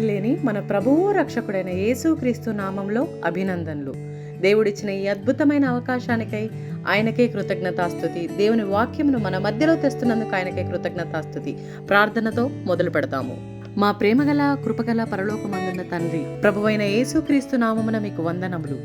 ఎవరితో మన ప్రభువు రక్షకుడైన యేసుక్రీస్తు నామంలో అభినందనలు. దేవుడిచ్చిన ఈ అద్భుతమైన అవకాశానికై ఆయనకే కృతజ్ఞతాస్తుతి దేవుని వాక్యమును మన మధ్యలో తెస్తున్నందుకు ఆయనకే కృతజ్ఞతాస్తుతి ప్రార్థనతో మొదలు పెడతాము. మా ప్రేమగల కృపగల పరలోకమందున్న తండ్రి ప్రభువైన యేసుక్రీస్తు నామమున మీకు వందనములు.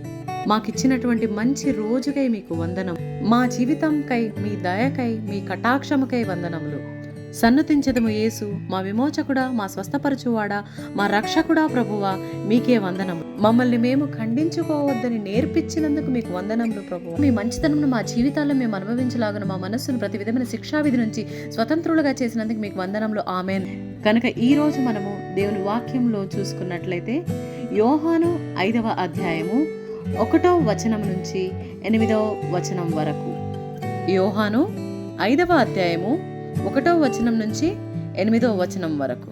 మాకిచ్చినటువంటి మంచి రోజుకై మీకు వందనం మా జీవితంకై మీ దయకై మీ కటాక్షముకై వందనములు. సన్నతించదము యేసు. మా విమోచకుడా మా స్వస్థపరచువాడా మా రక్షకుడా ప్రభువా మీకే వందనము. మమ్మల్ని మేము ఖండించుకోవద్దని నేర్పించినందుకు మీకు వందనములు ప్రభు మీ మంచితనమును మా జీవితాల్లో మేము అనుభవించలాగను మా మనస్సును ప్రతి విధమైన శిక్షావిధి నుంచి స్వతంత్రులుగా చేసినందుకు మీకు వందనములు. ఆమెన్. కనుక ఈరోజు మనము దేవుని వాక్యంలో చూసుకున్నట్లయితే యోహాను ఐదవ అధ్యాయము ఒకటో వచనం నుంచి ఎనిమిదవ వచనం వరకు. యోహాను ఐదవ అధ్యాయము ఒకటో వచనం నుంచి ఎనిమిదో వచనం వరకు.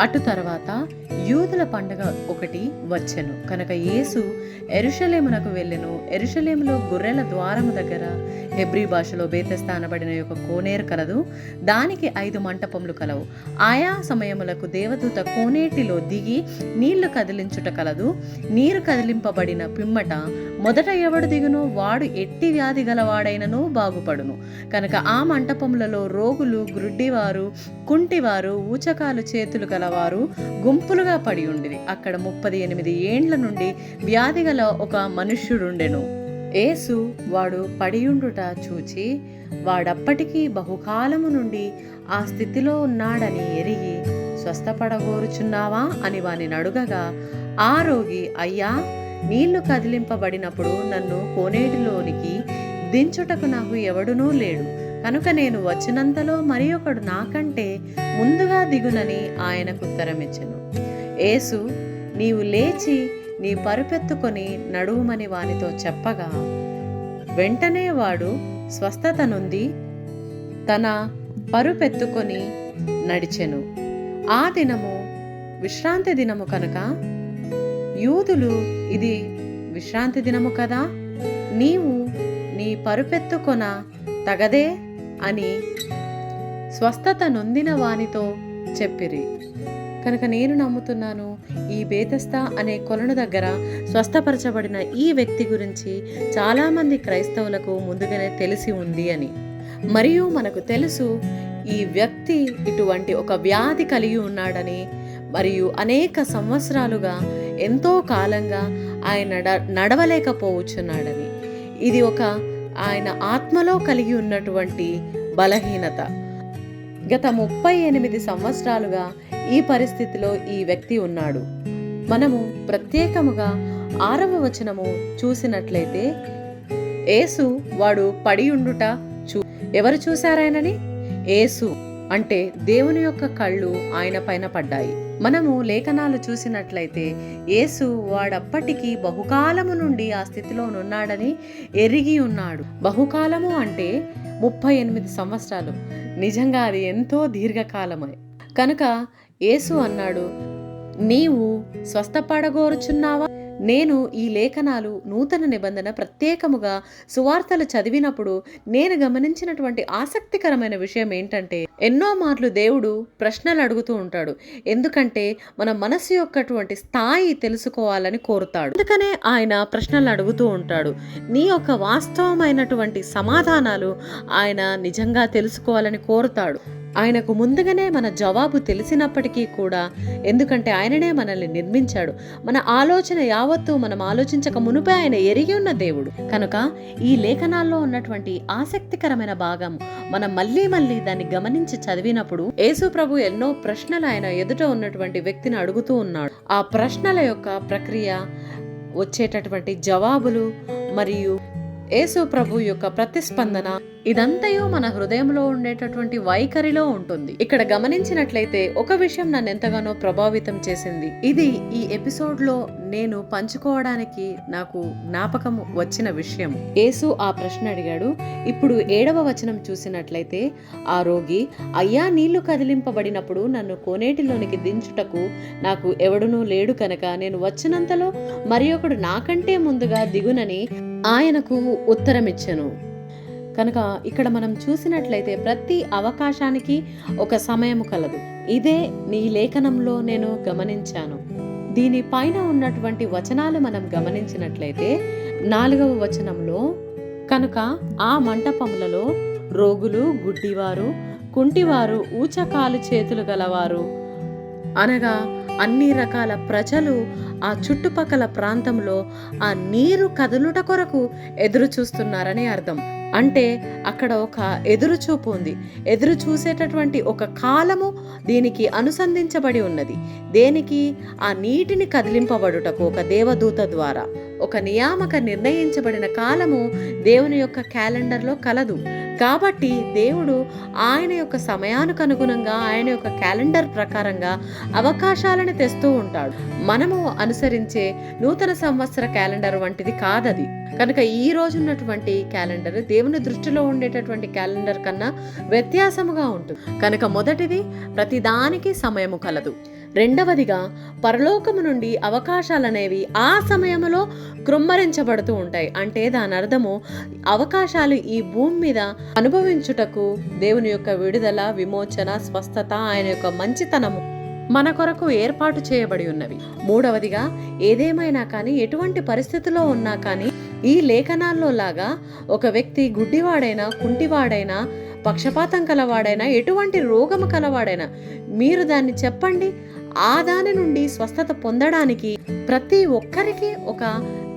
అటు తర్వాత యూదుల పండగ ఒకటి వచ్చెను. కనుక యేసు ఎరుషలేమునకు వెళ్ళెను. ఎరుషలేములో గొర్రెల ద్వారము దగ్గర హెబ్రీ భాషలో బేతస్థానబడిన యొక్క కోనేరు కలదు. దానికి ఐదు మంటపములు కలవు. ఆయా సమయములకు దేవదూత కోనేటిలో దిగి నీళ్ళు కదిలించుట కలదు. నీరు కదిలింపబడిన పిమ్మట మొదట ఎవడు దిగునో వాడు ఎట్టి వ్యాధి గలవాడైనను బాగుపడును. కనుక ఆ మంటపములలో రోగులు గ్రుడ్డివారు కుంటివారు ఊచకాలు చేతులు గలవారు గుంపులుగా పడి ఉండిరి. అక్కడ ముప్పది ఎనిమిది ఏండ్ల నుండి వ్యాధి గల ఒక మనుష్యుడుండెను. ఏసు వాడు పడియుండుట చూచి వాడప్పటికీ బహుకాలము నుండి ఆ స్థితిలో ఉన్నాడని ఎరిగి స్వస్థపడగోరుచున్నావా అని వాని నడుగగా ఆ రోగి అయ్యా నీళ్ళు కదిలింపబడినప్పుడు నన్ను కోనేటిలోనికి దించుటకు నాకు ఎవడునూ లేడు. కనుక నేను వచ్చినంతలో మరి ఒకడు నాకంటే ముందుగా దిగునని ఆయనకు ఉత్తరమిచ్చెను. యేసు నీవు లేచి నీ పరుపెత్తుకొని నడువుమని వానితో చెప్పగా వెంటనే వాడు స్వస్థత నుండి తన పరుపెత్తుకొని నడిచెను. ఆ దినము విశ్రాంతి దినము కనుక? యూదులు ఇది విశ్రాంతి దినము కదా? నీవు నీ పరుపెత్తుకొన తగదే అని స్వస్థత నొందిన వానితో చెప్పిరి. కనుక నేను నమ్ముతున్నాను ఈ బేతస్తా అనే కొలను దగ్గర స్వస్థపరచబడిన ఈ వ్యక్తి గురించి చాలామంది క్రైస్తవులకు ముందుగానే తెలిసి ఉంది అని. మరియు మనకు తెలుసు ఈ వ్యక్తి ఇటువంటి ఒక వ్యాధి కలిగి ఉన్నాడని మరియు అనేక సంవత్సరాలుగా ఎంతో కాలంగా ఆయన నడ నడవలేకపోవచ్చున్నాడని ఇది ఒక ఆయన ఆత్మలో కలిగి ఉన్నటువంటి బలహీనత. గత ముప్పై ఎనిమిది సంవత్సరాలుగా ఈ పరిస్థితిలో ఈ వ్యక్తి ఉన్నాడు. మనము ప్రత్యేకముగా ఆరవ వచనము చూసినట్లయితే ఏసు వాడు పడి ఉండుట చూ ఎవరు చూశారాయనని? ఏసు అంటే దేవుని యొక్క కళ్ళు ఆయన పైన పడ్డాయి. మనము లేఖనాలు చూసినట్లయితే యేసు వాడప్పటికీ బహుకాలము నుండి ఆ స్థితిలో ఉన్నాడని ఎరిగి ఉన్నాడు. బహుకాలము అంటే ముప్పై ఎనిమిది సంవత్సరాలు. నిజంగా అది ఎంతో దీర్ఘకాలమే. కనుక యేసు అన్నాడు నీవు స్వస్థపడగోరుచున్నావా? నేను ఈ లేఖనాలు నూతన నిబంధన ప్రత్యేకముగా సువార్తలు చదివినప్పుడు నేను గమనించినటువంటి ఆసక్తికరమైన విషయం ఏంటంటే ఎన్నో మార్లు దేవుడు ప్రశ్నలు అడుగుతూ ఉంటాడు. ఎందుకంటే మన మనసు యొక్కటువంటి స్థాయి తెలుసుకోవాలని కోరుతాడు. అందుకనే ఆయన ప్రశ్నలు అడుగుతూ ఉంటాడు. నీ యొక్క వాస్తవమైనటువంటి సమాధానాలు ఆయన నిజంగా తెలుసుకోవాలని కోరుతాడు. ఆయనకు ముందుగానే మన జవాబు తెలిసినప్పటికీ కూడా ఎందుకంటే ఆయననే మనల్ని నిర్మించాడు. మన ఆలోచన యావత్తు మనం ఆలోచించక మునుపే ఆయన ఎరిగి ఉన్న దేవుడు. కనుక ఈ లేఖనాల్లో ఉన్నటువంటి ఆసక్తికరమైన భాగం మనం మళ్ళీ మళ్ళీ దాన్ని గమనించి చదివినప్పుడు యేసు ప్రభు ఎన్నో ప్రశ్నలు ఆయన ఎదుట ఉన్నటువంటి వ్యక్తిని అడుగుతూ ఉన్నాడు. ఆ ప్రశ్నల యొక్క ప్రక్రియ వచ్చేటటువంటి జవాబులు మరియు యేసు ప్రభు యొక్క ప్రతిస్పందన ఇదంతయో మన హృదయంలో ఉండేటటువంటి వైఖరిలో ఉంటుంది. ఇక్కడ గమనించినట్లయితే ఒక విషయం నన్ను ఎంతగానో ప్రభావితం చేసింది. ఇది ఈ ఎపిసోడ్లో నేను పంచుకోవడానికి నాకు జ్ఞాపకం వచ్చిన విషయం. యేసు ఆ ప్రశ్న అడిగాడు. ఇప్పుడు ఏడవ వచనం చూసినట్లయితే ఆ రోగి అయ్యా నీళ్ళు కదిలింపబడినప్పుడు నన్ను కోనేటిలోనికి దించుటకు నాకు ఎవడునూ లేడు కనుక నేను వచ్చినంతలో మరి ఒకడు నాకంటే ముందుగా దిగునని ఆయనకు ఉత్తరమిచ్చెను. కనుక ఇక్కడ మనం చూసినట్లయితే ప్రతి అవకాశానికి ఒక సమయం కలదు. ఇదే నీ లేఖనంలో నేను గమనించాను. దీనిపైన ఉన్నటువంటి వచనాలు మనం గమనించినట్లయితే నాలుగవ వచనంలో కనుక ఆ మంటపములలో రోగులు గుడ్డివారు కుంటివారు ఊచకాలు చేతులు గలవారు. అనగా అన్ని రకాల ప్రజలు ఆ చుట్టుపక్కల ప్రాంతంలో ఆ నీరు కదులుట కొరకు ఎదురు చూస్తున్నారని అర్థం. అంటే అక్కడ ఒక ఎదురుచూపు ఉంది. ఎదురు చూసేటటువంటి ఒక కాలము దీనికి అనుసంధించబడి ఉన్నది. దేనికి? ఆ నీటిని కదిలింపబడుటకు ఒక దేవదూత ద్వారా. ఒక నియామక నిర్ణయించబడిన కాలము దేవుని యొక్క క్యాలెండర్లో కలదు. కాబట్టి దేవుడు ఆయన యొక్క సమయానికి అనుగుణంగా ఆయన యొక్క క్యాలెండర్ ప్రకారంగా అవకాశాలను తెస్తూ ఉంటాడు. మనము అనుసరించే నూతన సంవత్సర క్యాలెండర్ వంటిది కాదది. కనుక ఈ రోజు ఉన్నటువంటి క్యాలెండర్ దేవుని దృష్టిలో ఉండేటటువంటి క్యాలెండర్ కన్నా వ్యత్యాసముగా ఉంటుంది. కనుక మొదటిది ప్రతిదానికి సమయము కలదు. రెండవదిగా పరలోకము నుండి అవకాశాలనేవి ఆ సమయంలో కృమ్మరించబడుతూ ఉంటాయి. అంటే దాని అర్థము అవకాశాలు ఈ భూమి మీద అనుభవించుటకు దేవుని యొక్క విడుదల విమోచన స్వస్థత ఆయన యొక్క మంచితనము మన కొరకు ఏర్పాటు చేయబడి ఉన్నవి. మూడవదిగా ఏదేమైనా కానీ ఎటువంటి పరిస్థితిలో ఉన్నా కానీ ఈ లేఖనాల్లో లాగా ఒక వ్యక్తి గుడ్డివాడైనా కుంటివాడైనా పక్షపాతం కలవాడైనా ఎటువంటి రోగము కలవాడైనా మీరు దాన్ని చెప్పండి. ఆ దాని నుండి స్వస్థత పొందడానికి ప్రతి ఒక్కరికి ఒక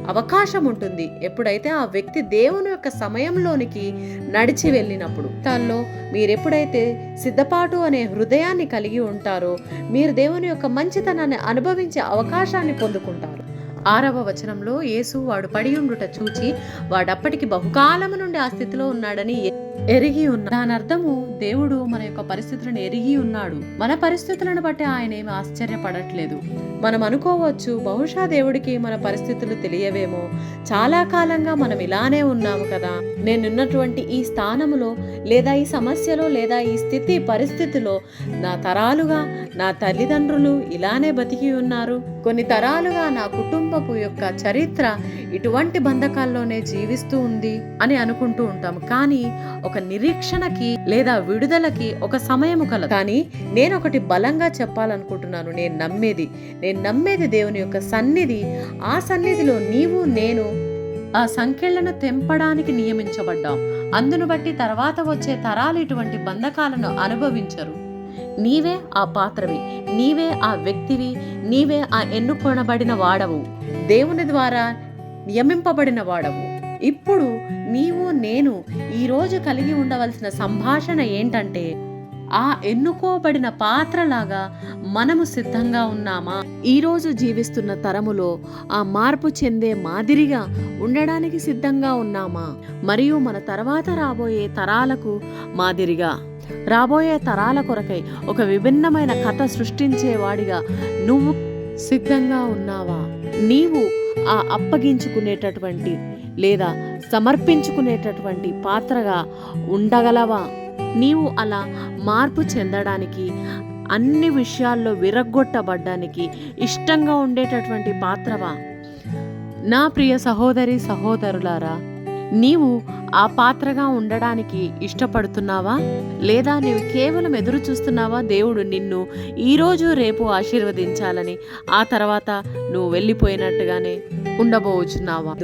అవకాశం ఉంటుంది. ఎప్పుడైతే ఆ వ్యక్తి దేవుని యొక్క సమయంలోనికి నడిచి వెళ్ళినప్పుడు తనలో మీరు ఎప్పుడైతే సిద్ధపాటు అనే హృదయాన్ని కలిగి ఉంటారో మీరు దేవుని యొక్క మంచితనాన్ని అనుభవించే అవకాశాన్ని పొందుకుంటారు. ఆరవ వచనంలో యేసు వాడు పడి ఉండుట చూచి వాడప్పటికి బహుకాలము నుండి ఆ స్థితిలో ఉన్నాడని ఎరిగి ఉన్న దాని అర్థము దేవుడు మన యొక్క పరిస్థితులను ఎరిగి ఉన్నాడు. మన పరిస్థితులను బట్టి ఆయన ఏమి ఆశ్చర్యపడట్లేదు. మనం అనుకోవచ్చు బహుశా దేవుడికి మన పరిస్థితులు తెలియవేమో. చాలా కాలంగా మనం ఇలానే ఉన్నాము కదా. నేనున్నటువంటి ఈ స్థానములో లేదా ఈ సమస్యలో లేదా ఈ స్థితి పరిస్థితిలో నా తరాలుగా నా తల్లిదండ్రులు ఇలానే బతికి ఉన్నారు. కొన్ని తరాలుగా నా కుటుంబపు యొక్క చరిత్ర ఇటువంటి బంధకాల్లోనే జీవిస్తూ ఉంది అని అనుకుంటూ ఉంటాం కానీ ఒక నిరీక్షణకి లేదా విడుదలకి ఒక సమయము కలదు. కానీ నేను ఒకటి బలంగా చెప్పాలనుకుంటున్నాను. నేను నమ్మేది నేను నమ్మేది దేవుని యొక్క సన్నిధి. ఆ సన్నిధిలో నీవు నేను ఆ సంఖ్యలను తెంపడానికి నియమించబడ్డాం. అందును బట్టి తర్వాత వచ్చే తరాలు ఇటువంటి బంధకాలను అనుభవించరు. నీవే ఆ పాత్రవి నీవే ఆ వ్యక్తివి నీవే ఆ ఎన్నుకొనబడిన వాడవు. దేవుని ద్వారా నియమింపబడిన వాడవు. ఇప్పుడు నీవు నేను ఈరోజు కలిగి ఉండవలసిన సంభాషణ ఏంటంటే ఆ ఎన్నుకోబడిన పాత్రలాగా మనము సిద్ధంగా ఉన్నామా? ఈరోజు జీవిస్తున్న తరములో ఆ మార్పు చెందే మాదిరిగా ఉండడానికి సిద్ధంగా ఉన్నామా? మరియు మన తర్వాత రాబోయే తరాలకు మాదిరిగా. రాబోయే తరాల కొరకై ఒక విభిన్నమైన కథ సృష్టించేవాడిగా నువ్వు సిద్ధంగా ఉన్నావా? నీవు ఆ అప్పగించుకునేటటువంటి లేదా సమర్పించుకునేటటువంటి పాత్రగా ఉండగలవా? నీవు అలా మార్పు చెందడానికి అన్ని విషయాల్లో విరగ్గొట్టబడ్డానికి ఇష్టంగా ఉండేటటువంటి పాత్రవా? నా ప్రియ సహోదరి సహోదరులారా నీవు ఆ పాత్రగా ఉండడానికి ఇష్టపడుతున్నావా? లేదా నీవు కేవలం ఎదురు చూస్తున్నావా? దేవుడు నిన్ను ఈరోజు రేపు ఆశీర్వదించాలని ఆ తర్వాత నువ్వు వెళ్ళిపోయినట్టుగానే ఉండబోచున్నావా?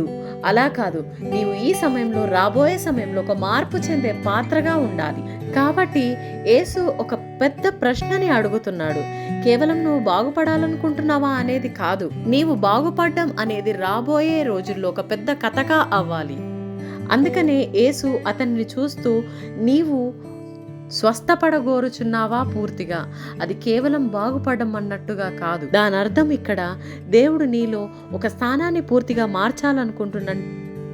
అలా కాదు నీవు ఈ సమయంలో రాబోయే సమయంలో ఒక మార్పు చెందే పాత్రగా ఉండాలి. కాబట్టి యేసు ఒక పెద్ద ప్రశ్నని అడుగుతున్నాడు. కేవలం నువ్వు బాగుపడాలనుకుంటున్నావా అనేది కాదు. నీవు బాగుపడడం అనేది రాబోయే రోజుల్లో ఒక పెద్ద కథగా అవ్వాలి. అందుకనే యేసు అతన్ని చూస్తూ నీవు స్వస్థపడగోరుచున్నావా పూర్తిగా? అది కేవలం బాగుపడడం అన్నట్టుగా కాదు. దాని అర్థం ఇక్కడ దేవుడు నీలో ఒక స్థానాన్ని పూర్తిగా మార్చాలనుకుంటున్న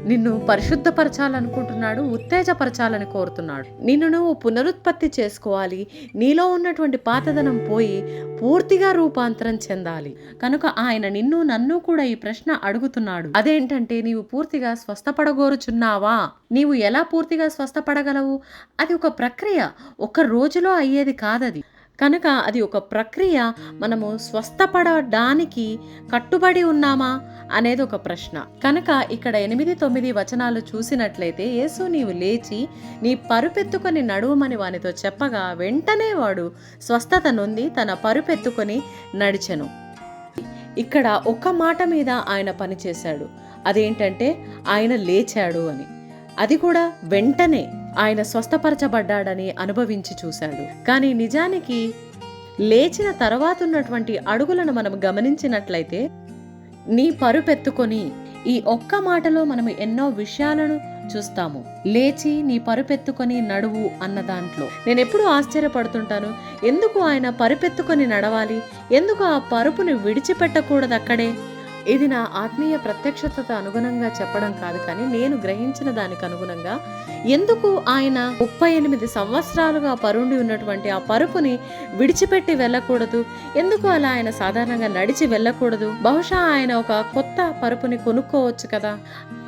నిన్ను పరిశుద్ధపరచాలనుకుంటున్నాడు ఉత్తేజపరచాలని కోరుతున్నాడు. నిన్ను నువ్వు పునరుత్పత్తి చేసుకోవాలి. నీలో ఉన్నటువంటి పాతదనం పోయి పూర్తిగా రూపాంతరం చెందాలి. కనుక ఆయన నిన్ను నన్ను కూడా ఈ ప్రశ్న అడుగుతున్నాడు. అదేంటంటే నీవు పూర్తిగా స్వస్థపడగోరుచున్నావా? నీవు ఎలా పూర్తిగా స్వస్థపడగలవు? అది ఒక ప్రక్రియ. ఒక రోజులో అయ్యేది కాదది. కనుక అది ఒక ప్రక్రియ మనము స్వస్థపడడానికి కట్టుబడి ఉన్నామా అనేది ఒక ప్రశ్న. కనుక ఇక్కడ ఎనిమిది తొమ్మిది వచనాలు చూసినట్లయితే యేసు నీవు లేచి నీ పరుపెత్తుకొని నడువమని వానితో చెప్పగా వెంటనే వాడు స్వస్థత నొంది తన పరుపెత్తుకొని నడిచెను. ఇక్కడ ఒక్క మాట మీద ఆయన పనిచేశాడు అదేంటంటే ఆయన లేచాడు అని. అది కూడా వెంటనే ఆయన స్వస్థపరచబడ్డాడని అనుభవించి చూశాడు. కానీ నిజానికి లేచిన తర్వాత ఉన్నటువంటి అడుగులను మనం గమనించినట్లయితే నీ పరుపెత్తుకొని ఈ ఒక్క మాటలో మనం ఎన్నో విషయాలను చూస్తాము. లేచి నీ పరుపెత్తుకొని నడువు అన్న దాంట్లో. నేను ఎప్పుడు ఆశ్చర్యపడుతుంటాను ఎందుకు ఆయన పరుపెత్తుకొని నడవాలి? ఎందుకు ఆ పరుపుని విడిచిపెట్టకూడదు అక్కడే? ఇది నా ఆత్మీయ ప్రత్యక్షతకు అనుగుణంగా చెప్పడం కాదు కానీ నేను గ్రహించిన దానికి అనుగుణంగా ఎందుకు ఆయన ముప్పై ఎనిమిది సంవత్సరాలుగా పరుండి ఉన్నటువంటి ఆ పరుపుని విడిచిపెట్టి వెళ్ళకూడదు? ఎందుకు అలా ఆయన సాధారణంగా నడిచి వెళ్ళకూడదు? బహుశా ఆయన ఒక కొత్త పరుపుని కొనుక్కోవచ్చు కదా?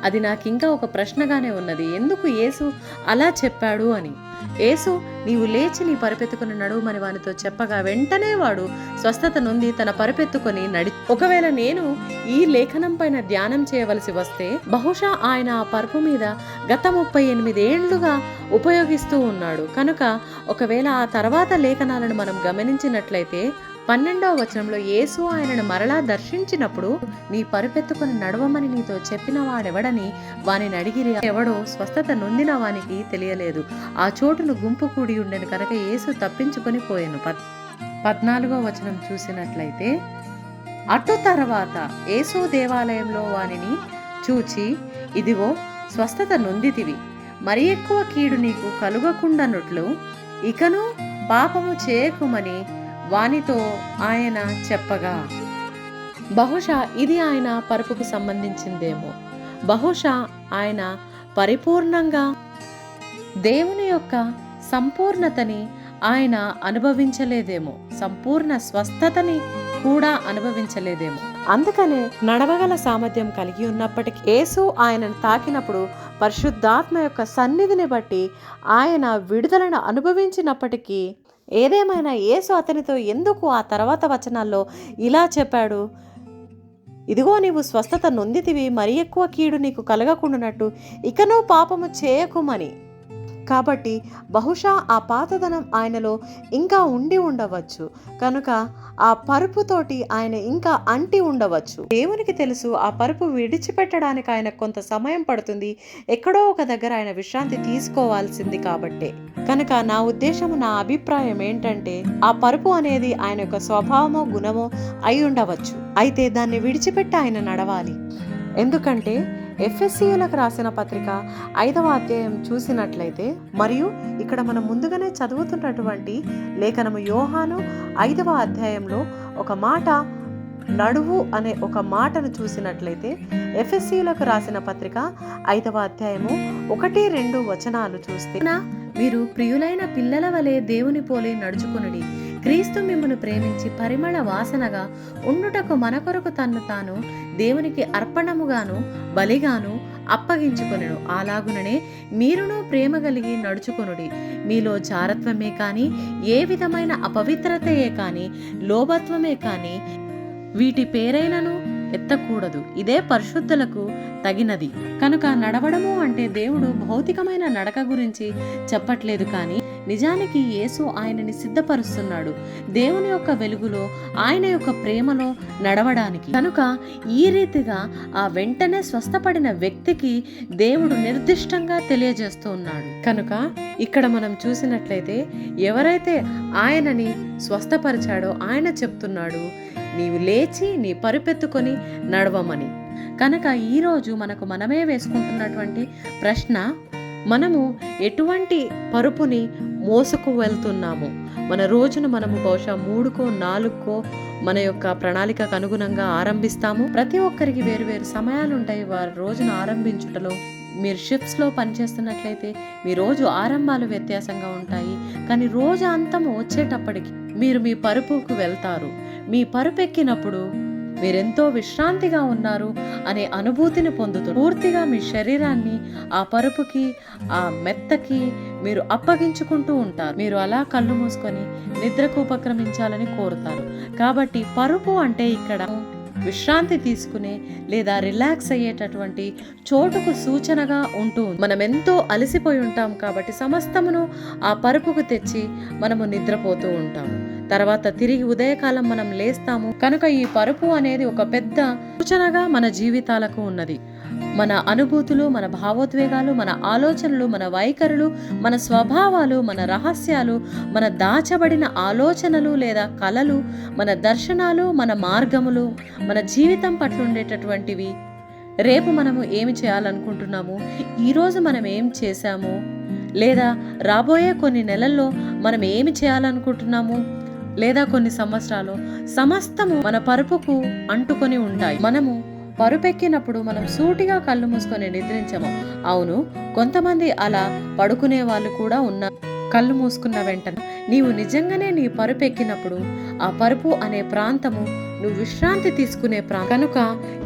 అది నాకు ఇంకా ఒక ప్రశ్నగానే ఉన్నది. ఎందుకు యేసు అలా చెప్పాడు అని? యేసు నీవు లేచి నీ పరుపెత్తుకుని నడువుమని వానితో చెప్పగా వెంటనే వాడు స్వస్థత నుండి తన పరుపెత్తుకొని నడి ఒకవేళ నేను ఈ లేఖనం పైన ధ్యానం చేయవలసి వస్తే బహుశా ఆయన ఆ పరుపు మీద గత ముప్పై ఎనిమిదేళ్ళుగా ఉపయోగిస్తూ ఉన్నాడు. కనుక ఒకవేళ ఆ తర్వాత లేఖనాలను మనం గమనించినట్లయితే పన్నెండవ వచనంలో యేసు ఆయనను మరలా దర్శించినప్పుడు నీ పరుపెత్తుకొని నడవమని నీతో చెప్పిన వాడెవడని వానిని అడిగిరి. ఎవడో స్వస్థత నొందిన వానికి తెలియలేదు. ఆ చోటును గుంపు కూడి ఉండెను కనుక యేసు తప్పించుకొని పోయాను. పద్ పద్నాలుగో వచనం చూసినట్లయితే అటు తర్వాత యేసు దేవాలయంలో వానిని చూచి ఇదిగో స్వస్థత నొందితివి. మరి ఎక్కువ కీడు నీకు కలుగకుండానట్లు ఇకను పాపము చేయకుమని వానితో ఆయన చెప్పగా బహుశా ఇది ఆయన పరుపుకు సంబంధించిందేమో. బహుశా ఆయన పరిపూర్ణంగా దేవుని యొక్క సంపూర్ణతని ఆయన అనుభవించలేదేమో. సంపూర్ణ స్వస్థతని కూడా అనుభవించలేదేమో. అందుకనే నడవగల సామర్థ్యం కలిగి ఉన్నప్పటికీ యేసు ఆయనను తాకినప్పుడు పరిశుద్ధాత్మ యొక్క సన్నిధిని బట్టి ఆయన విడుదలను అనుభవించినప్పటికీ ఏదేమైనా యేసు అతనితో ఎందుకు ఆ తర్వాత వచనాల్లో ఇలా చెప్పాడు? ఇదిగో నీవు స్వస్థత నొందితివి మరి ఎక్కువ కీడు నీకు కలగకుండానట్టు ఇకనూ పాపము చేయకుమని. కాబట్టి బహుశా ఆ పాతదనం ఆయనలో ఇంకా ఉండి ఉండవచ్చు. కనుక ఆ పరుపుతోటి ఆయన ఇంకా అంటి ఉండవచ్చు. దేవునికి తెలుసు ఆ పరుపు విడిచిపెట్టడానికి ఆయన కొంత సమయం పడుతుంది. ఎక్కడో ఒక దగ్గర ఆయన విశ్రాంతి తీసుకోవాల్సింది కాబట్టే. కనుక నా ఉద్దేశము నా అభిప్రాయం ఏంటంటే ఆ పరుపు అనేది ఆయన యొక్క స్వభావమో గుణమో అయి ఉండవచ్చు. అయితే దాన్ని విడిచిపెట్టి ఆయన నడవాలి. ఎందుకంటే ఎఫ్ఎస్సీయులకు రాసిన పత్రిక ఐదవ అధ్యాయం చూసినట్లయితే మరియు ఇక్కడ మనం ముందుగానే చదువుతున్నటువంటి లేఖనము యోహాను ఐదవ అధ్యాయంలో ఒక మాట నడువు అనే ఒక మాటను చూసినట్లయితే ఎఫ్ఎస్సీలకు రాసిన పత్రిక ఐదవ అధ్యాయము ఒకటి రెండు వచనాలు చూస్తే మీరు ప్రియులైన పిల్లల వలె దేవుని పోలే నడుచుకునుడి. క్రీస్తు మిమ్మను ప్రేమించి పరిమళ వాసనగా ఉండుటకు మన కొరకు తన్ను తాను దేవునికి అర్పణముగాను బలిగాను అప్పగించుకొనుడు. అలాగుననే మీరును ప్రేమ కలిగి నడుచుకొనుడి. మీలో జారత్వమే కానీ ఏ విధమైన అపవిత్రతయే కానీ లోభత్వమే కానీ వీటి పేరైనను ఎత్తకూడదు. ఇదే పరిశుద్ధులకు తగినది. కనుక నడవడము అంటే దేవుడు భౌతికమైన నడక గురించి చెప్పట్లేదు కానీ నిజానికి యేసు ఆయనని సిద్ధపరుస్తున్నాడు. దేవుని యొక్క వెలుగులో ఆయన యొక్క ప్రేమలో నడవడానికి. కనుక ఈ రీతిగా ఆ వెంటనే స్వస్థపడిన వ్యక్తికి దేవుడు నిర్దిష్టంగా తెలియజేస్తూ ఉన్నాడు. కనుక ఇక్కడ మనం చూసినట్లయితే ఎవరైతే ఆయనని స్వస్థపరిచాడో ఆయన చెప్తున్నాడు నీవు లేచి నీ పరుపెత్తుకొని నడవమని. కనుక ఈరోజు మనకు మనమే వేసుకుంటున్నటువంటి ప్రశ్న మనము ఎటువంటి పరుపుని మోసుకు వెళ్తున్నాము? మన రోజును మనము బహుశా మూడుకో నాలుగుకో మన యొక్క ప్రణాళికకు అనుగుణంగా ఆరంభిస్తాము. ప్రతి ఒక్కరికి వేరు వేరు సమయాలు ఉంటాయి. వారి రోజును ఆరంభించుటలో మీరు షిఫ్ట్స్లో పనిచేస్తున్నట్లయితే మీ రోజు ఆరంభాలు వ్యత్యాసంగా ఉంటాయి. కానీ రోజు అంతము వచ్చేటప్పటికి మీరు మీ పరుపుకు వెళ్తారు. మీ పరుపెక్కినప్పుడు మీరెంతో విశ్రాంతిగా ఉన్నారు అనే అనుభూతిని పొందుతూ పూర్తిగా మీ శరీరాన్ని ఆ పరుపుకి ఆ మెత్తకి మీరు అప్పగించుకుంటూ ఉంటారు. మీరు అలా కళ్ళు మూసుకొని నిద్రకు ఉపక్రమించాలని కోరుతారు. కాబట్టి పరుపు అంటే ఇక్కడ విశ్రాంతి తీసుకునే లేదా రిలాక్స్ అయ్యేటటువంటి చోటుకు సూచనగా ఉంటూ మనం ఎంతో అలసిపోయి ఉంటాం కాబట్టి సమస్తమును ఆ పరుపుకు తెచ్చి మనము నిద్రపోతూ ఉంటాము. తర్వాత తిరిగి ఉదయకాలం మనం లేస్తాము. కనుక ఈ పరుపు అనేది ఒక పెద్ద సూచనగా మన జీవితాలకు ఉన్నది. మన అనుభూతులు మన భావోద్వేగాలు మన ఆలోచనలు మన వైఖరులు మన స్వభావాలు మన రహస్యాలు మన దాచబడిన ఆలోచనలు లేదా కళలు మన దర్శనాలు మన మార్గములు మన జీవితం పట్ల ఉండేటటువంటివి రేపు మనము ఏమి చేయాలనుకుంటున్నాము? ఈరోజు మనం ఏం చేశాము? లేదా రాబోయే కొన్ని నెలల్లో మనం ఏమి చేయాలనుకుంటున్నాము? లేదా కొన్ని సంవత్సరాలు సమస్తము మన పరుపుకు అంటుకొని ఉంటాయి. మనము పరుపెక్కినప్పుడు మనం సూటిగా కళ్ళు మూసుకొని నిద్రించము. అవును కొంతమంది అలా పడుకునే వాళ్ళు కూడా ఉన్నారు కళ్ళు మూసుకున్న వెంటనే నీవు నిజంగానే నీ పరుపెక్కినప్పుడు ఆ పరుపు అనే ప్రాంతము నువ్వు విశ్రాంతి తీసుకునే ప్రాంతం. కనుక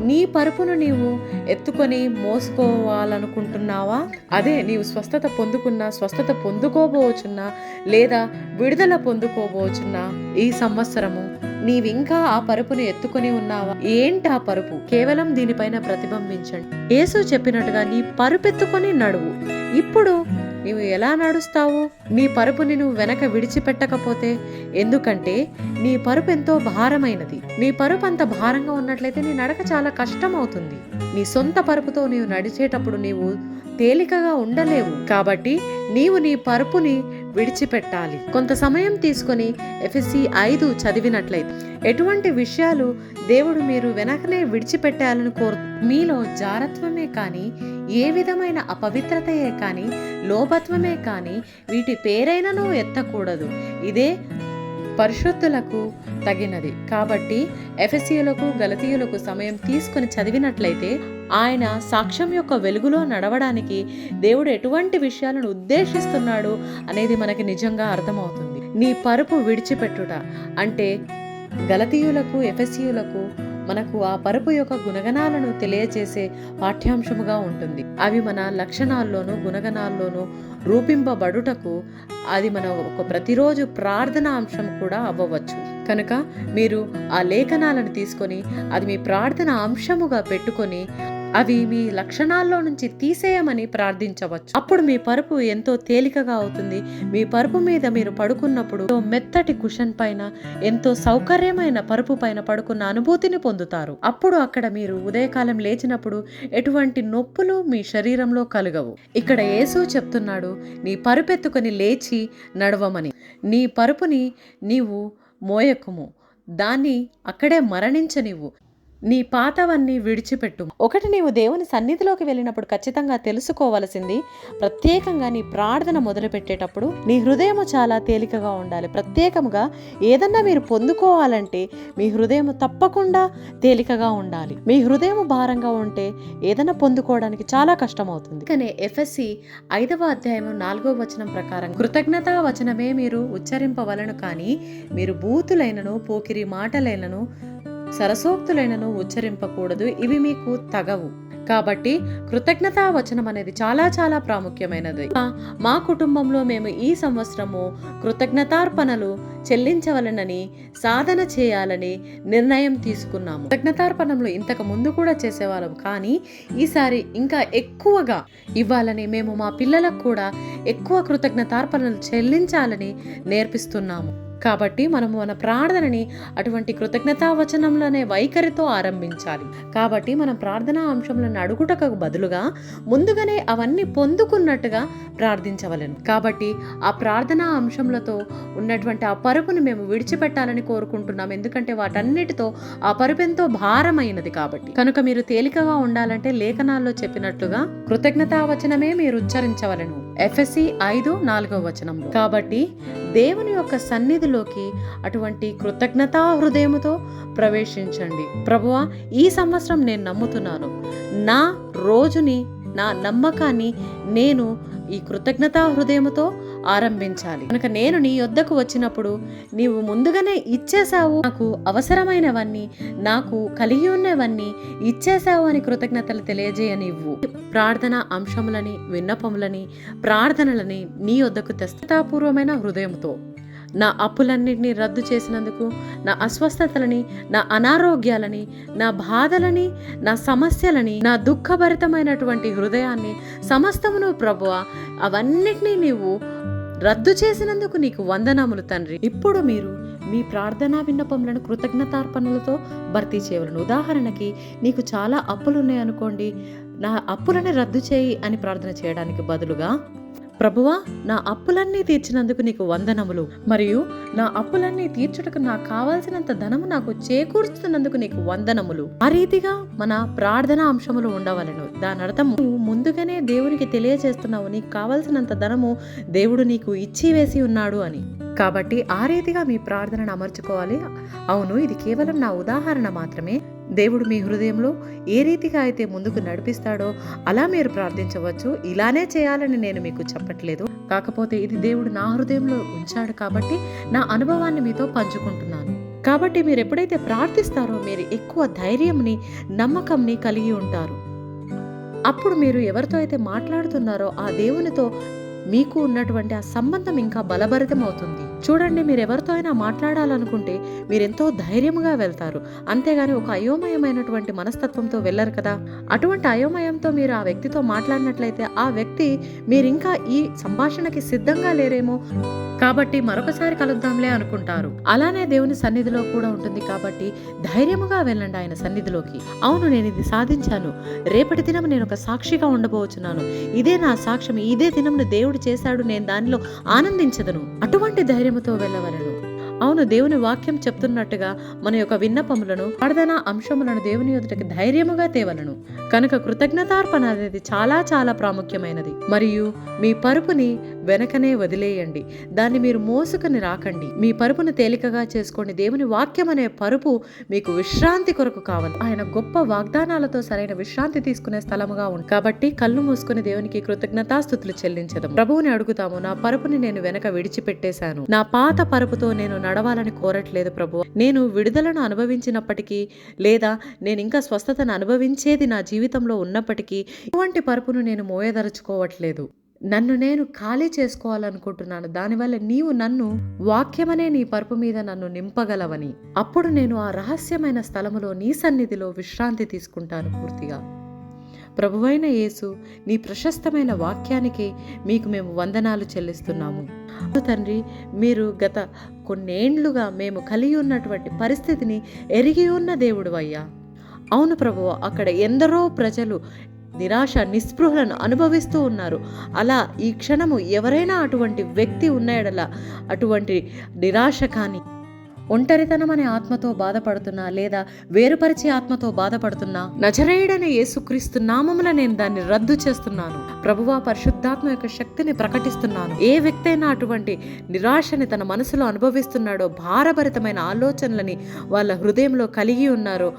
నీ పరుపును నీవు ఎత్తుకొని మోసుకోవాలనుకుంటున్నావా? అదే నీవు స్వస్థత పొందుకున్నా స్వస్థత పొందుకోబోచున్నా లేదా విడుదల పొందుకోబోచున్నా ఈ సంవత్సరము నీవింకా ఆ పరుపును ఎత్తుకొని ఉన్నావా? ఏంటి ఆ పరుపు? కేవలం దీనిపైన ప్రతిబింబించండి. యేసు చెప్పినట్టుగా నీ పరుపెత్తుకొని నడువు. ఇప్పుడు నీవు ఎలా నడుస్తావు? నీ పరుపుని నువ్వు వెనక విడిచిపెట్టకపోతే ఎందుకంటే నీ పరుపు ఎంతో భారమైనది. నీ పరుపు అంత భారంగా ఉన్నట్లయితే నీ నడక చాలా కష్టం అవుతుంది నీ సొంత పరుపుతో నీవు నడిచేటప్పుడు నీవు తేలికగా ఉండలేవు. కాబట్టి నీవు నీ పరుపుని విడిచిపెట్టాలి. కొంత సమయం తీసుకొని ఎఫ్ఎస్సి ఐదు చదివినట్లయితే ఎటువంటి విషయాలు దేవుడు మీరు వెనకనే విడిచిపెట్టాలని కోరు మీలో జారత్వమే కానీ ఏ విధమైన అపవిత్రతయే కానీ లోభత్వమే కానీ వీటి పేరైనను ఎత్తకూడదు. ఇదే పరిశుద్ధులకు తగినది. కాబట్టి ఎఫెసియులకు గలతీయులకు సమయం తీసుకొని చదివినట్లయితే ఆయన సాక్ష్యం యొక్క వెలుగులో నడవడానికి దేవుడు ఎటువంటి విషయాలను ఉద్దేశిస్తున్నాడు అనేది మనకి నిజంగా అర్థమవుతుంది. నీ పరుపు విడిచిపెట్టుట. అంటే గలతీయులకు ఎఫెసియులకు మనకు ఆ పరుపు యొక్క గుణగణాలను తెలియజేసే పాఠ్యాంశముగా ఉంటుంది. అవి మన లక్షణాల్లోనూ గుణగణాల్లోనూ రూపింపబడుటకు అది మన ఒక ప్రతిరోజు ప్రార్థన అంశం కూడా అవ్వవచ్చు. కనుక మీరు ఆ లేఖనాలను తీసుకొని అది మీ ప్రార్థన అంశముగా పెట్టుకొని అవి మీ లక్షణాల్లో నుంచి తీసేయమని ప్రార్థించవచ్చు. అప్పుడు మీ పరుపు ఎంతో తేలికగా అవుతుంది. మీ పరుపు మీద మీరు పడుకున్నప్పుడు మెత్తటి కుషన్ పైన ఎంతో సౌకర్యమైన పరుపు పైన పడుకున్న అనుభూతిని పొందుతారు. అప్పుడు అక్కడ మీరు ఉదయకాలం లేచినప్పుడు ఎటువంటి నొప్పులు మీ శరీరంలో కలగవు. ఇక్కడ యేసు చెప్తున్నాడు నీ పరుపెత్తుకొని లేచి నడవమని. నీ పరుపుని నీవు మోయకుము. దాన్ని అక్కడే మరణించనివ్వు. నీ పాతవన్నీ విడిచిపెట్టు ఒకటి నీవు దేవుని సన్నిధిలోకి వెళ్ళినప్పుడు ఖచ్చితంగా తెలుసుకోవలసింది ప్రత్యేకంగా నీ ప్రార్థన మొదలుపెట్టేటప్పుడు నీ హృదయము చాలా తేలికగా ఉండాలి. ప్రత్యేకంగా ఏదన్నా మీరు పొందుకోవాలంటే మీ హృదయం తప్పకుండా తేలికగా ఉండాలి. మీ హృదయం భారంగా ఉంటే ఏదైనా పొందుకోవడానికి చాలా కష్టమవుతుంది. కానీ ఎఫ్ఎస్సి ఐదవ అధ్యాయం నాలుగవ వచనం ప్రకారం కృతజ్ఞతా వచనమే మీరు ఉచ్చరింపవలను కానీ మీరు బూతులైనను పోకిరి మాటలైనను సరసోక్తులైనను ఉచ్చరింపకూడదు. ఇవి మీకు తగవు. కాబట్టి కృతజ్ఞతా వచనం అనేది చాలా చాలా ప్రాముఖ్యమైనది. మా కుటుంబంలో మేము ఈ సంవత్సరము కృతజ్ఞతార్పణలు చెల్లించవలనని సాధన చేయాలని నిర్ణయం తీసుకున్నాము. కృతజ్ఞతార్పణలు ఇంతకు ముందు కూడా చేసేవాళ్ళం. కానీ ఈసారి ఇంకా ఎక్కువగా ఇవ్వాలని మేము మా పిల్లలకు కూడా ఎక్కువ కృతజ్ఞతార్పణలు చెల్లించాలని నేర్పిస్తున్నాము. కాబట్టి మనము మన ప్రార్థనని అటువంటి కృతజ్ఞతా వచనంలోనే వైఖరితో ఆరంభించాలి. కాబట్టి మనం ప్రార్థనా అంశంలను అడుగుటకు బదులుగా ముందుగానే అవన్నీ పొందుకున్నట్టుగా ప్రార్థించవలెను. కాబట్టి ఆ ప్రార్థనా అంశములతో ఉన్నటువంటి ఆ పరుపును మేము విడిచిపెట్టాలని కోరుకుంటున్నాం. ఎందుకంటే వాటన్నిటితో ఆ పరుపు ఎంతో భారమైనది కాబట్టి. కనుక మీరు తేలికగా ఉండాలంటే లేఖనాల్లో చెప్పినట్లుగా కృతజ్ఞతా వచనమే మీరు ఉచ్చరించవలను. ఎఫ్ఎస్సి ఐదు నాలుగవ వచనంలో. కాబట్టి దేవుని యొక్క సన్నిధిలోకి అటువంటి కృతజ్ఞతా హృదయముతో ప్రవేశించండి. ప్రభువా ఈ సంవత్సరం నేను నమ్ముతున్నాను. నా రోజుని నా నమ్మకాన్ని నేను ఈ కృతజ్ఞతా హృదయముతో ఆరంభించాలి. కనుక నేను నీ యొద్దకు వచ్చినప్పుడు నీవు ముందుగానే ఇచ్చేశావు. నాకు అవసరమైనవన్నీ నాకు కలిగి ఉన్నవన్నీ ఇచ్చేశావు అని కృతజ్ఞతలు తెలియజేయనివ్వు. ప్రార్థన అంశములని విన్నపములని ప్రార్థనలని నీ యొద్దకు తెస్తాపూర్వమైన హృదయంతో నా అప్పులన్నింటినీ రద్దు చేసినందుకు నా అస్వస్థతలని నా అనారోగ్యాలని నా బాధలని నా సమస్యలని నా దుఃఖభరితమైనటువంటి హృదయాన్ని సమస్తమును ప్రభువ అవన్నిటినీ నీవు రద్దు చేసినందుకు నీకు వందనములు తండ్రి. ఇప్పుడు మీరు మీ ప్రార్థనా విన్నపములను కృతజ్ఞతార్పణలతో భర్తీ చేయవలను. ఉదాహరణకి నీకు చాలా అప్పులు ఉన్నాయనుకోండి నా అప్పులని రద్దు చేయి అని ప్రార్థన చేయడానికి బదులుగా ప్రభువా నా అప్పులన్నీ తీర్చినందుకు నీకు వందనములు. మరియు నా అప్పులన్నీ తీర్చుటకు నాకు కావాల్సినంత ధనము నాకు చేకూర్చుతున్నందుకు నీకు వందనములు. ఆ రీతిగా మన ప్రార్థన అంశములు ఉండవలను. దాని అర్థం నువ్వు ముందుగానే దేవునికి తెలియజేస్తున్నావు. నీకు కావాల్సినంత ధనము దేవుడు నీకు ఇచ్చి వేసి ఉన్నాడు అని. కాబట్టి ఆ రీతిగా మీ ప్రార్థనను అమర్చుకోవాలి. అవును ఇది కేవలం నా ఉదాహరణ మాత్రమే. దేవుడు మీ హృదయంలో ఏ రీతిగా అయితే ముందుకు నడిపిస్తాడో అలా మీరు ప్రార్థించవచ్చు. ఇలానే చేయాలని నేను మీకు చెప్పట్లేదు. కాకపోతే ఇది దేవుడు నా హృదయంలో ఉంచాడు కాబట్టి నా అనుభవాన్ని మీతో పంచుకుంటున్నాను. కాబట్టి మీరు ఎప్పుడైతే ప్రార్థిస్తారో మీరు ఎక్కువ ధైర్యంని నమ్మకంని కలిగి ఉంటారు. అప్పుడు మీరు ఎవరితో అయితే మాట్లాడుతున్నారో ఆ దేవునితో మీకు ఉన్నటువంటి ఆ సంబంధం ఇంకా బలభరితం అవుతుంది చూడండి మీరు ఎవరితో అయినా మాట్లాడాలనుకుంటే మీరెంతో ధైర్యంగా వెళ్తారు. అంతేగాని ఒక అయోమయమైనటువంటి మనస్తత్వంతో వెళ్ళరు కదా. అటువంటి అయోమయంతో మీరు ఆ వ్యక్తితో మాట్లాడినట్లయితే ఆ వ్యక్తి మీరు ఇంకా ఈ సంభాషణకి సిద్ధంగా లేరేమో. కాబట్టి మరొకసారి కలుద్దాంలే అనుకుంటారు. అలానే దేవుని సన్నిధిలో కూడా ఉంటుంది కాబట్టి ధైర్యముగా వెళ్ళండి ఆయన సన్నిధిలోకి. అవును నేను ఇది సాధించాను. రేపటి దినం నేను ఒక సాక్షిగా ఉండబోచున్నాను. ఇదే నా సాక్ష్యం ఇదే దినం దేవుడు చేశాడు. నేను దానిలో ఆనందించదను. అటువంటి ధైర్యం ధైర్యముతో వెళ్ళవలను. అవును దేవుని వాక్యం చెప్తున్నట్టుగా మన యొక్క విన్నపములను ప్రార్థన అంశములను దేవుని ఎదుటకి ధైర్యముగా తేవలను. కనుక కృతజ్ఞతార్పణ అనేది చాలా చాలా ప్రాముఖ్యమైనది. మరియు మీ పరుపుని వెనకనే వదిలేయండి. దాన్ని మీరు మోసుకుని రాకండి. మీ పరుపును తేలికగా చేసుకోండి. దేవుని వాక్యం అనే పరుపు మీకు విశ్రాంతి కొరకు కావాలి. ఆయన గొప్ప వాగ్దానాలతో సరైన విశ్రాంతి తీసుకునే స్థలముగా ఉంది కాబట్టి కళ్ళు మూసుకుని దేవునికి కృతజ్ఞతాస్థుతులు చెల్లించడం ప్రభువుని అడుగుతాము నా పరుపుని నేను వెనక విడిచిపెట్టేశాను. నా పాత పరుపుతో నేను నడవాలని కోరట్లేదు ప్రభు. నేను విడుదలను అనుభవించినప్పటికీ లేదా నేను ఇంకా స్వస్థతను అనుభవించేది నా జీవితంలో ఉన్నప్పటికీ ఇటువంటి పరుపును నేను మోయదలుచుకోవట్లేదు నన్ను నేను ఖాళీ చేసుకోవాలనుకుంటున్నాను. దానివల్ల నీవు నన్ను వాక్యమనే నీ పరుపు మీద నన్ను నింపగలవని. అప్పుడు నేను ఆ రహస్యమైన స్థలములో నీ సన్నిధిలో విశ్రాంతి తీసుకుంటాను పూర్తిగా. ప్రభువైన యేసు నీ ప్రశస్తమైన వాక్యానికి మీకు మేము వందనాలు చెల్లిస్తున్నాము. తండ్రి మీరు గత కొన్నేండ్లుగా మేము కలిగి ఉన్నటువంటి పరిస్థితిని ఎరిగి ఉన్న దేవుడు అయ్యా. అవును ప్రభువ అక్కడ ఎందరో ప్రజలు నిరాశ నిస్పృహలను అనుభవిస్తూ ఉన్నారు. అలా ఈ క్షణము ఎవరైనా అటువంటి వ్యక్తి ఉన్నాయడలా అటువంటి నిరాశ కానీ ఒంటరితనం అనే ఆత్మతో బాధపడుతున్నా లేదా వేరుపరిచే ఆత్మతో బాధపడుతున్నా నజరేయుడనే యేసుక్రీస్తు నామముల నేను దాన్ని రద్దు చేస్తున్నాను. ప్రభువా పరిశుద్ధాత్మ యొక్క శక్తిని ప్రకటిస్తున్నాను. ఏ వ్యక్తి అయినా అటువంటి నిరాశని తన మనసులో అనుభవిస్తున్నాడో భారభరితమైన ఆలోచనలని వాళ్ళ హృదయంలో కలిగి ఉన్నారో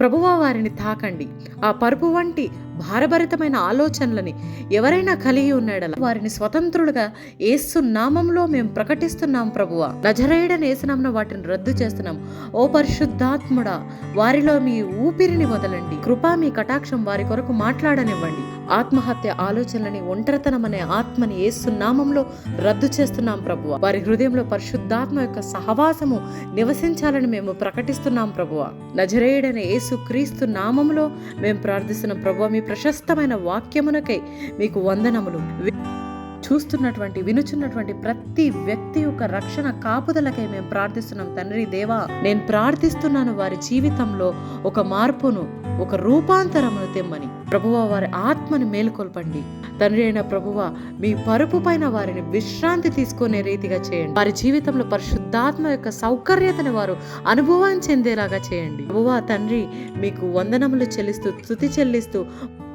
ప్రభువా వారిని తాకండి. ఆ పరుపు వంటి భారభరితమైన ఆలోచనలని ఎవరైనా కలిగి ఉన్నాడలా? వారిని స్వతంత్రులుగా ఏసు నామంలో మేము ప్రకటిస్తున్నాం ప్రభువ. నజరేయుడని ఏసునామన వాటిని రద్దు చేస్తున్నాం. ఓ పరిశుద్ధాత్ముడా వారిలో మీ ఊపిరిని వదలండి. కృపా మీ కటాక్షం వారి కొరకు మాట్లాడనివ్వండి. ఆత్మహత్య ఆలోచనలని ఒంటరితనం అనే ఆత్మని ఏసు నామంలో రద్దు చేస్తున్నాం ప్రభువ. వారి హృదయంలో పరిశుద్ధాత్మ యొక్క సహవాసము నివసించాలని మేము ప్రకటిస్తున్నాం ప్రభువ. నజరేయుడైన యేసు క్రీస్తు నామంలో మేము ప్రార్థిస్తున్నాం ప్రభువ. మీ ప్రశస్తమైన వాక్యమునకై మీకు వందనములు. చూస్తున్నటువంటి వినుచున్నటువంటి ప్రతి వ్యక్తి యొక్క రక్షణ కాపుదలకై మేము ప్రార్థిస్తున్నాం. తండ్రి దేవా నేను ప్రార్థిస్తున్నాను వారి జీవితంలో ఒక మార్పును ఒక రూపాంతరమును తెమ్మని. ప్రభువ వారి ఆత్మను మేలుకొల్పండి. తండ్రి అయిన ప్రభువ మీ పరుపు పైన వారిని విశ్రాంతి తీసుకునే రీతిగా చేయండి. వారి జీవితంలో పరిశుద్ధాత్మ యొక్క సౌకర్యతను వారు అనుభవం చెందేలాగా చేయండి. ప్రభువా తండ్రి మీకు వందనములు చెల్లిస్తూ స్థుతి చెల్లిస్తూ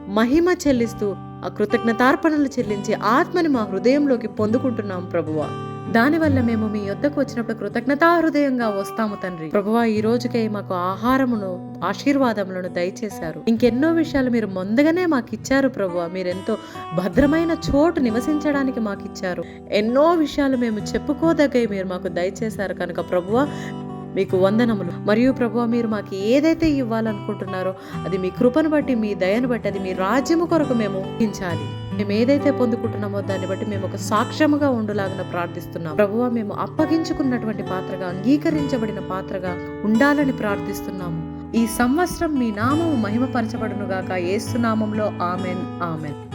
మహిమ చెల్లిస్తూ ఆ కృతజ్ఞతార్పణలు చెల్లించి ఆత్మని మా హృదయంలోకి పొందుకుంటున్నాం ప్రభువ. దానివల్ల మేము మీ యొద్దకు వచ్చినప్పుడు కృతజ్ఞతా హృదయంగా వస్తాము తండ్రి. ప్రభువా ఈ రోజుకై మాకు ఆహారమును ఆశీర్వాదములను దయచేశారు. ఇంకెన్నో విషయాలు మీరు ముందుగానే మాకు ఇచ్చారు ప్రభువా. మీరెంతో భద్రమైన చోటు నివసించడానికి మాకు ఇచ్చారు ఎన్నో విషయాలు మేము చెప్పుకోదగ్గై మీరు మాకు దయచేశారు కనుక ప్రభువా మీకు వందనములు. మరియు ప్రభు మీరు మాకు ఏదైతే ఇవ్వాలనుకుంటున్నారో అది మీ కృపను బట్టి మీ దయను బట్టి అది మీ రాజ్యము కొరకు మేము ఊహించాలి మేము ఏదైతే పొందుకుంటున్నామో దాన్ని బట్టి మేము ఒక సాక్ష్యముగా ఉండులాగా ప్రార్థిస్తున్నాం. ప్రభువ మేము అప్పగించుకున్నటువంటి పాత్రగా అంగీకరించబడిన పాత్రగా ఉండాలని ప్రార్థిస్తున్నాము. ఈ సంవత్సరం మీ నామము మహిమపరచబడును గాక ఏసు నామంలో ఆమెన్ ఆమెన్.